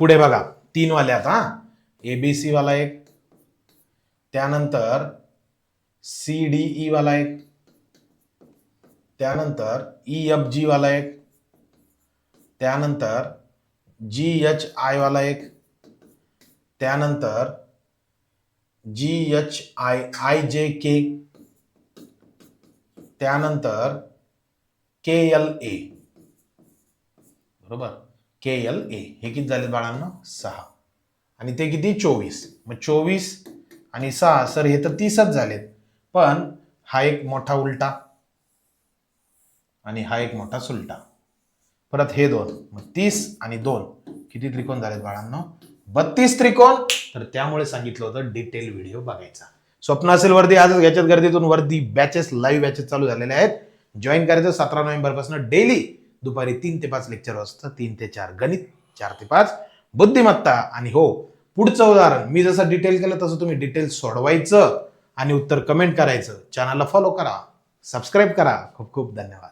पुढे बघा तीन वाले आता ए बी सी वाला एक त्यानंतर सी डी ई वाला एक त्यानंतर ई एफ जी वाला एक त्यानंतर जी एच आय वाला एक त्यानंतर जी एच आय आय जे के त्यानंतर के एल ए बरोबर? के एल ए हे किती झाले बाळांना? सहा. आणि ते किती? चोवीस. मग चोवीस आणि सहा सर हे तर तीसच झालेत. पण हा एक मोठा उलटा आणि हा एक मोठा सुलटा. परत हे दोन. मग तीस आणि दोन. किती त्रिकोण झालेत बाळांनो? बत्तीस त्रिकोण. तर त्यामुळे सांगितलं होतं डिटेल व्हिडिओ बघायचा. स्वप्न असेल वर्दी आजच घ्यायच्यात गर्दीतून. वर्दी बॅचेस लाईव्ह बॅचेस चालू झालेले आहेत. जॉईन करायचं सतरा नोव्हेंबरपासून डेली दुपारी तीन ते पाच लेक्चर वाजता तीन ते चार गणित चार ते पाच बुद्धिमत्ता. आणि हो पुढचं उदाहरण मी जसं डिटेल केलं तसं तुम्ही डिटेल सोडवायचं आणि उत्तर कमेंट करायचं. चॅनलला फॉलो करा सबस्क्राईब करा. खूप खूप धन्यवाद.